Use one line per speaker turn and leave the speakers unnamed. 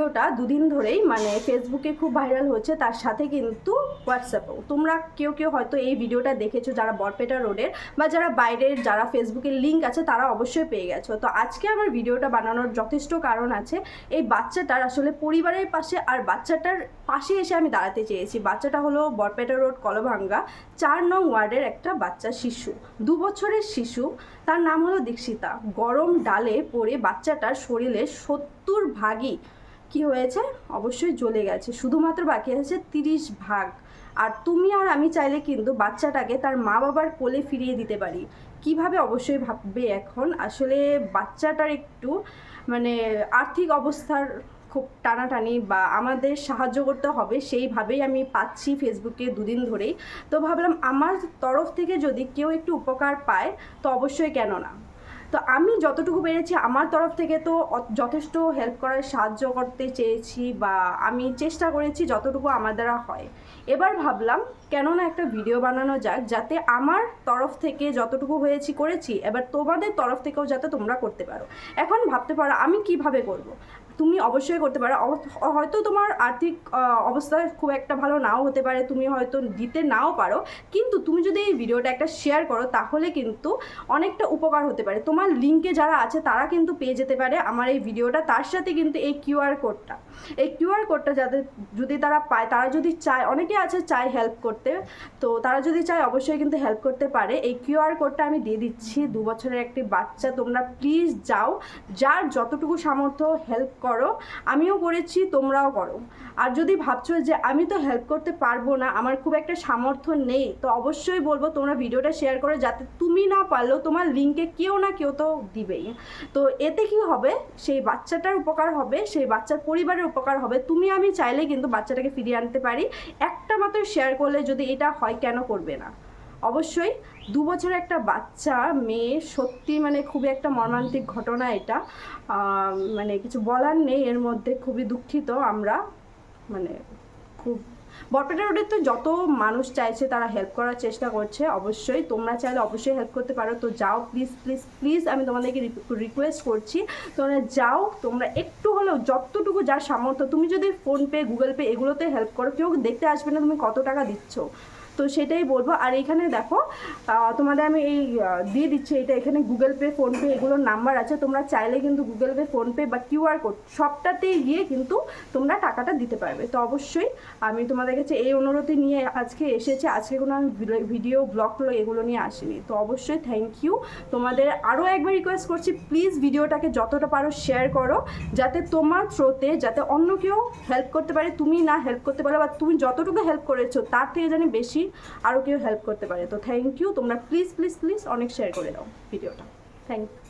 ভিডিওটা দুদিন ধরেই মানে ফেসবুকে খুব ভাইরাল হচ্ছে, তার সাথে কিন্তু হোয়াটসঅ্যাপেও তোমরা কেউ কেউ হয়তো এই ভিডিওটা দেখেছ, যারা বরপেটা রোডের বা যারা বাইরের, যারা ফেসবুকের লিঙ্ক আছে, তারা অবশ্যই পেয়ে গেছো। তো আজকে আমার ভিডিওটা বানানোর যথেষ্ট কারণ আছে, এই বাচ্চাটার আসলে পরিবারের পাশে আর বাচ্চাটার পাশে এসে আমি দাঁড়াতে চেয়েছি। বাচ্চাটা হলো বরপেটা রোড, কলভাঙ্গা, চার নং ওয়ার্ডের একটা বাচ্চা শিশু, দু বছরের শিশু। তার নাম হলো দীক্ষিতা। গরম ডালে পড়ে বাচ্চাটার শরীরে সত্তর ভাগই কি হয়েছে? অবশ্যই জ্বলে গেছে। শুধুমাত্র বাকি আছে তিরিশ ভাগ। আর তুমি আর আমি চাইলে কিন্তু বাচ্চাটাকে তার মা বাবার কোলে ফিরিয়ে দিতে পারি। কীভাবে? অবশ্যই ভাববে এখন। আসলে বাচ্চাটার একটু মানে আর্থিক অবস্থার খুব টানাটানি বা আমাদের সাহায্য করতে হবে, সেইভাবেই আমি পাচ্ছি ফেসবুকে দুদিন ধরেই। তো ভাবলাম, আমার তরফ থেকে যদি কেউ একটু উপকার পায়, তো অবশ্যই কেন না তো আমি যতটুকু পেরেছি আমার তরফ থেকে তো যথেষ্ট হেল্প করার সাহায্য করতে চেয়েছি বা আমি চেষ্টা করেছি যতটুকু আমার দ্বারা হয় এবার ভাবলাম কেন না একটা ভিডিও বানানো যাক যাতে আমার তরফ থেকে যতটুকু হয়েছি করেছি, এবার তোমাদের তরফ থেকেও যাতে তোমরা করতে পারো এখন ভাবতে পারো আমি কীভাবে করব। তুমি অবশ্যই করতে পারো। হয়তো তোমার আর্থিক অবস্থা খুব একটা ভালো নাও হতে পারে, তুমি হয়তো দিতে নাও পারো। কিন্তু তুমি যদি এই ভিডিওটা একটা শেয়ার করো, তাহলে কিন্তু অনেকটা উপকার হতে পারে। তোমার লিঙ্কে যারা আছে, তারা কিন্তু পেয়ে যেতে পারে আমার এই ভিডিওটা। তার সাথে কিন্তু এই কিউআর কোডটা এই কিউআর কোডটা যাদের যদি তারা পায়, তারা যদি চায়, অনেকে আছে চায় হেল্প করতে। তো তারা যদি চায়, অবশ্যই কিন্তু হেল্প করতে পারে। এই কিউআর কোডটা আমি দিয়ে দিচ্ছি। দু বছরের একটি বাচ্চা, তোমরা প্লিজ যাও। যার যতটুকু সামর্থ্য হেল্প করো, আমিও করেছি, তোমরাও করো। আর যদি ভাবছ যে আমি তো হেল্প করতে পারব না, আমার খুব একটা সামর্থ্য নেই, তো অবশ্যই বলব তোমরা ভিডিওটা শেয়ার করো যাতে তুমি না পারলেও তোমার লিঙ্কে কেউ না কেউ তো দিবেই। তো এতে কি হবে? সেই বাচ্চাটার উপকার হবে, সেই বাচ্চার পরিবারের উপকার হবে। তুমি আমি চাইলে কিন্তু বাচ্চাটাকে ফিরিয়ে আনতে পারি। একটা মাত্র শেয়ার করলে যদি এটা হয়, কেন করবে না? অবশ্যই দু বছরের একটা বাচ্চা, মেয়ে, সত্যি মানে খুবই একটা মর্মান্তিক ঘটনা এটা। মানে কিছু বলার নেই, এর মধ্যে খুবই দুঃখিত আমরা। মানে খুব বটপেটা রোডে তো যত মানুষ চাইছে তারা হেল্প করার চেষ্টা করছে, অবশ্যই। তোমরা চাইলে অবশ্যই হেল্প করতে পারো। তো যাও প্লিজ প্লিজ প্লিজ আমি তোমাদেরকে রিকোয়েস্ট করছি, তোমরা যাও, তোমরা একটু হলেও যতটুকু যার সামর্থ্য, তুমি যদি ফোনপে গুগল পে এগুলোতে হেল্প করো, কেউ দেখতে আসবে না তুমি কত টাকা দিচ্ছ। তো সেটাই বলব। আর এখানে দেখো তোমাদের আমি এই দিয়ে দিচ্ছি এটা। এখানে গুগল পে ফোনপে এগুলোর নাম্বার আছে। তোমরা চাইলে কিন্তু গুগল পে ফোনপে বা কিউআর কোড সবটাতেই গিয়ে কিন্তু তোমরা টাকাটা দিতে পারবে। তো অবশ্যই আমি তোমাদের কাছে এই অনুরোধে নিয়ে আজকে এসেছি। আজকে কোনো আমি ভিডিও ব্লগ এগুলো নিয়ে আসিনি। তো অবশ্যই থ্যাংক ইউ তোমাদের আরও একবার রিকোয়েস্ট করছি প্লিজ ভিডিওটাকে যতটা পারো শেয়ার করো। যাতে তোমার থ্রোতে যাতে অন্য কেউ হেল্প করতে পারে। তুমি না হেল্প করতে পারো বা তুমি যতটুকু হেল্প করেছ, তার থেকে জানি বেশি আরও কেউ হেল্প করতে পারে। তো থ্যাংক ইউ তোমরা প্লিজ প্লিজ প্লিজ অনেক শেয়ার করে দাও ভিডিওটা থ্যাংক ইউ